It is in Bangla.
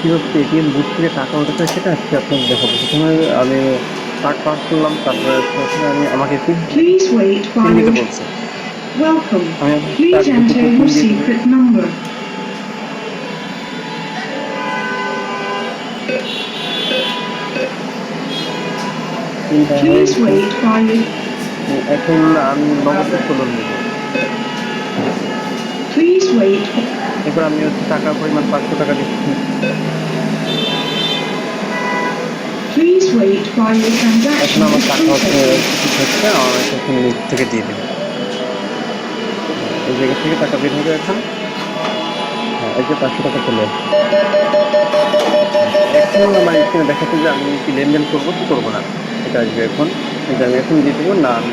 কীভাবে এটিএম বুথ থেকে টাকা ওঠাতে সেটা আজকে আপনাকে দেখাবো প্রথমে আমি কার্ড পাস করলাম তারপরে প্রথমে আমি আমাকে পিন দিতে. বলছে. এখন আমি নগদ দেবো Please wait. এরপর আমি হচ্ছে টাকার পরিমাণ পাঁচশো টাকা দিচ্ছি। এখন আমার টাকা হচ্ছে হচ্ছে আমার এখন নিচ থেকে দিয়ে দেবে এই জায়গা থেকে টাকা বের হবে এখন। হ্যাঁ এই যে পাঁচশো টাকা চলে এখন আমার এখানে দেখাচ্ছে যে আমি কি লেনদেন করব কি করব না। এটা আসবে এখন। এটা আমি এখন দিয়ে দেবো না আমি